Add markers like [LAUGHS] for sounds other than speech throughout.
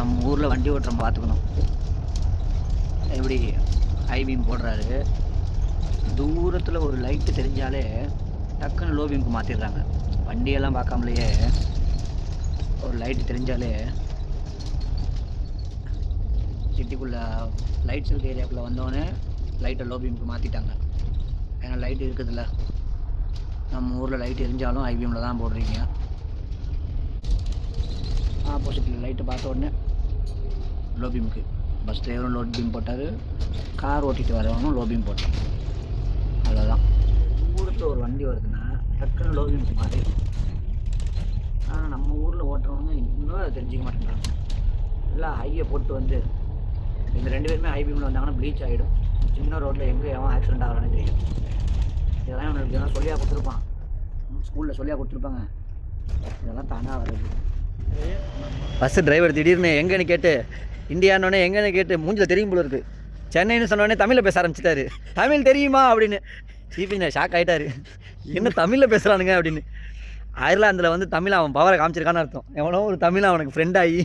நம்ம ஊரில் வண்டி ஓட்டுறோம் பார்த்துக்கணும் எப்படி ஹைபீம் போடுறாரு. தூரத்தில் ஒரு லைட்டு தெரிஞ்சாலே டக்குன்னு லோ பீமுக்கு மாற்றிடுறாங்க வண்டியெல்லாம் பார்க்காமலேயே ஒரு லைட்டு தெரிஞ்சாலே சிட்டிக்குள்ளே லைட்ஸ் இருக்க ஏரியாக்குள்ளே வந்தோடனே லைட்டை லோ பீமுக்கு மாற்றிட்டாங்க ஏன்னா லைட் இருக்குதுல்ல. நம்ம ஊரில் லைட் எரிஞ்சாலும் ஐபிஎம்மில் தான் போடுறீங்க. ஆப்போசிட்டில் லைட்டு பார்த்த உடனே லோ பீமுக்கு பஸ் டிரைவரும் லோ பீம் போட்டார். கார் ஓட்டிகிட்டு வரவனும் லோ பீம் போட்டான். அவ்வளோதான் ஊருக்கு ஒரு வண்டி வருதுன்னா டக்குன்னு லோ பீமுக்கு ஆனால் நம்ம ஊரில் ஓட்டுறவங்க இன்னும் அதை தெரிஞ்சுக்க மாட்டேங்கிறாங்க எல்லாம் ஹையை போட்டு வந்து இந்த ரெண்டு பேருமே ஹை பீமில் வந்தாங்கன்னா ப்ளீச் ஆகிடும் சின்ன ரோட்டில் எங்கே எவன் ஆக்சிடென்ட் ஆகிறான்னு தெரியும். இதெல்லாம் இவனுக்கு இதெல்லாம் சொல்லியாக கொடுத்துருப்பான். ஸ்கூலில் சொல்லியா கொடுத்துருப்பாங்க. இதெல்லாம் தானாக வருது பஸ்ஸு டிரைவர் திடீர்னு எங்கன்னு கேட்டு இந்தியானோடனே எங்கன்னு கேட்டு மூஞ்சில் தெரியும் போல இருக்கு. சென்னைன்னு சொன்னோடனே தமிழில் பேச ஆரம்பிச்சிட்டாரு. தமிழ் தெரியுமா அப்படின்னு. சீஃப் இன்ஜினியர் ஷாக் ஆகிட்டாரு என்ன தமிழில் பேசுகிறானுங்க அப்படின்னு. அயர்லாந்தில் வந்து தமிழ் அவன் பவரை காமிச்சிருக்கான்னு அர்த்தம். எவனோ ஒரு தமிழ் அவனுக்கு ஃப்ரெண்ட் ஆகி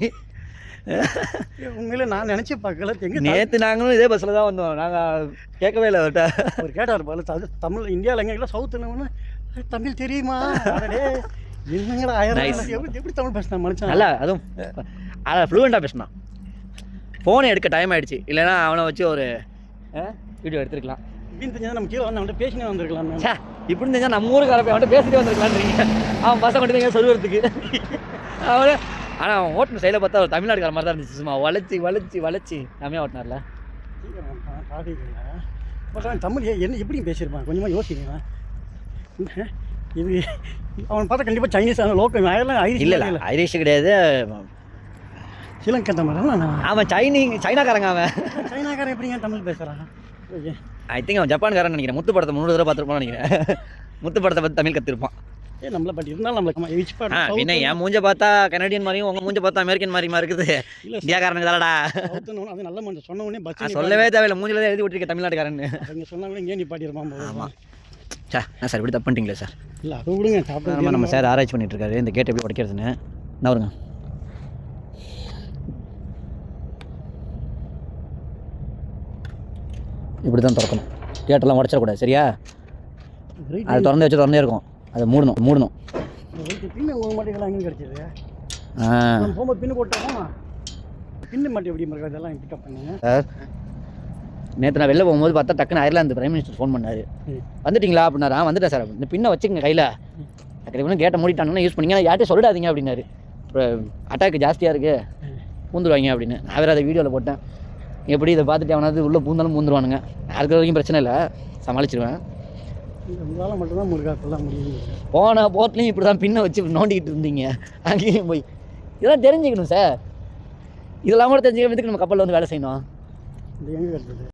உண்மையில நான் நினைச்சு பார்க்கல. எங்க நேற்று நாங்களும் இதே பஸ்ஸில் தான் வந்தோம். நாங்கள் கேட்கவே இல்லை அவர்கிட்ட அவர் கேட்டார் அது தமிழ் இந்தியாவில் எங்கெல்லாம் சவுத்தில் தமிழ் தெரியுமா? என்னங்கடா. எப்படி எப்படி தமிழ் பேசினா? மனுஷன். நல்லா அதுவும் அதான் ஃப்ளூவெண்ட்டாக பேசினான் ஃபோனை எடுக்க டைம் ஆயிடுச்சு. இல்லைன்னா அவனை வச்சு ஒரு வீடியோ எடுத்துருக்கலாம். இப்படின்னு தெரிஞ்சா நம்ம கீழே வந்து அவன்கிட்ட பேசினே வந்திருக்கலாம் ச்சே இப்படி தெரிஞ்சா நம்ம ஊருக்கு போய் அவன்கிட்ட பேசிட்டே வந்திருக்கலான்றீங்க அவன் பசங்க கொண்டு போய் சொல்லுறதுக்கு. அவன் ஆனால் அவன் ஓட்டின சைடில் பார்த்தா ஒரு தமிழ்நாடுக்கார மாதிரி தான் இருந்துச்சு. சும்மா வளைச்சி வளைச்சி வளைச்சி செம்மையாக ஓட்டினார்ல. பட் அவன் தமிழ் என்ன எப்படி பேசியிருப்பான்? கொஞ்சமாக யோசிங்க இது அவன் பார்த்தா கண்டிப்பாக சைனீஸ் ஆனால் லோக்கல் அயர்லாம் ஐரிஷ் இல்லை இல்லை. ஐரிஷ் கிடையாது. ஸ்ரீலங்கா தமிழ் அவன் சைனி சைனாக்காரங்க அவன். சைனாக்காரன் எப்படிங்க தமிழ் பேசுகிறான் ஐ திங்க் அவன் ஜப்பான்காரன் நினைக்கிறேன். முத்து படத்தை முந்நூறு தடவை பார்த்துருப்பான்னு நினைக்கிறேன். [LAUGHS] முத்து படத்தை பற்றி தமிழ் கற்றுருப்பான் ஏ நம்மளை பட் இருந்தாலும் நம்மளுக்கு விச் ஆ பின்ன என் மூஞ்ச பார்த்தா கனடியன் மாதிரியும் உங்கள் மூஞ்ச பார்த்தா அமெரிக்கன் மாதிரியுமா இருக்குது? இந்தியாக்காரனுக்கு தானடா. அது நல்ல மனுஷன். சொன்ன உடனே பஸ் சொல்லவே தேவையில்லை. மூஞ்சில தான் எழுதி விட்டுருக்க தமிழ்நாட்டுக்காரன்னு. அவங்க சொன்னா கூட இங்கே நிப்பாட்டிருப்பான் போல ஆமாம் சார் நான் சார் இப்படி தப்பு பண்ணிட்டீங்களே சார் இல்லை அதை விடுங்க சாப்பிட நம்ம சார் ஆராய்ச்சி பண்ணிட்டு இருக்காரு இந்த கேட் எப்படி உடைக்கிறதுன்னு. என்ன வருங்க. இப்படி தான் திறக்கணும். கேட்டெல்லாம் உடச்சிடக்கூடாது சரியா? அது திறந்து வச்சு திறந்தே இருக்கும். அதை மூடணும் மூடணும். பின்னு ஒரு கிடச்சிது நம்ம போகும்போது பின்னு போட்டோமா பின்னு மாட்டி எப்படி இருக்கிறது இதெல்லாம் பிக்கப் பண்ணுங்க சார் நேற்று நான் வெளில போகும்போது பார்த்தா டக்குன்னு அயர்லாந்து பிரைம் மினிஸ்டர் ஃபோன் பண்ணாரு. வந்துட்டீங்களா அப்படின்னாரு. வந்துட்டேன் சார். இந்த பின்னை வச்சுக்கங்க கையில். அக்கறை கேட்டை மூடிட்டாங்கன்னா யூஸ் பண்ணிங்க. யார்ட்டையும் சொல்லிடாதீங்க அப்படின்னாரு. அட்டாக் ஜாஸ்தியாக இருக்கு. பூந்துருவாங்க அப்படின்னு. நான் வேறு அதை வீடியோவில் போட்டேன். எப்படி இதை பார்த்துட்டு அவனாவது உள்ளே பூந்தாலும் பூந்துருவானுங்க. இருக்கிற வரைக்கும் பிரச்சனை இல்லை. சமாளிச்சிருவேன். உங்களால் மட்டும்தான் முருகா சொல்ல முடியும் போன போட்லேயும் இப்படி தான் பின்னை வச்சு நோண்டிக்கிட்டு இருந்தீங்க. அங்கேயும் போய். இதெல்லாம் தெரிஞ்சுக்கணும் சார். இதெல்லாம் கூட தெரிஞ்சுக்கணும் எதுக்கு நம்ம கப்பலில் வந்து வேலை செய்யணும். இது எங்கே கிடச்சது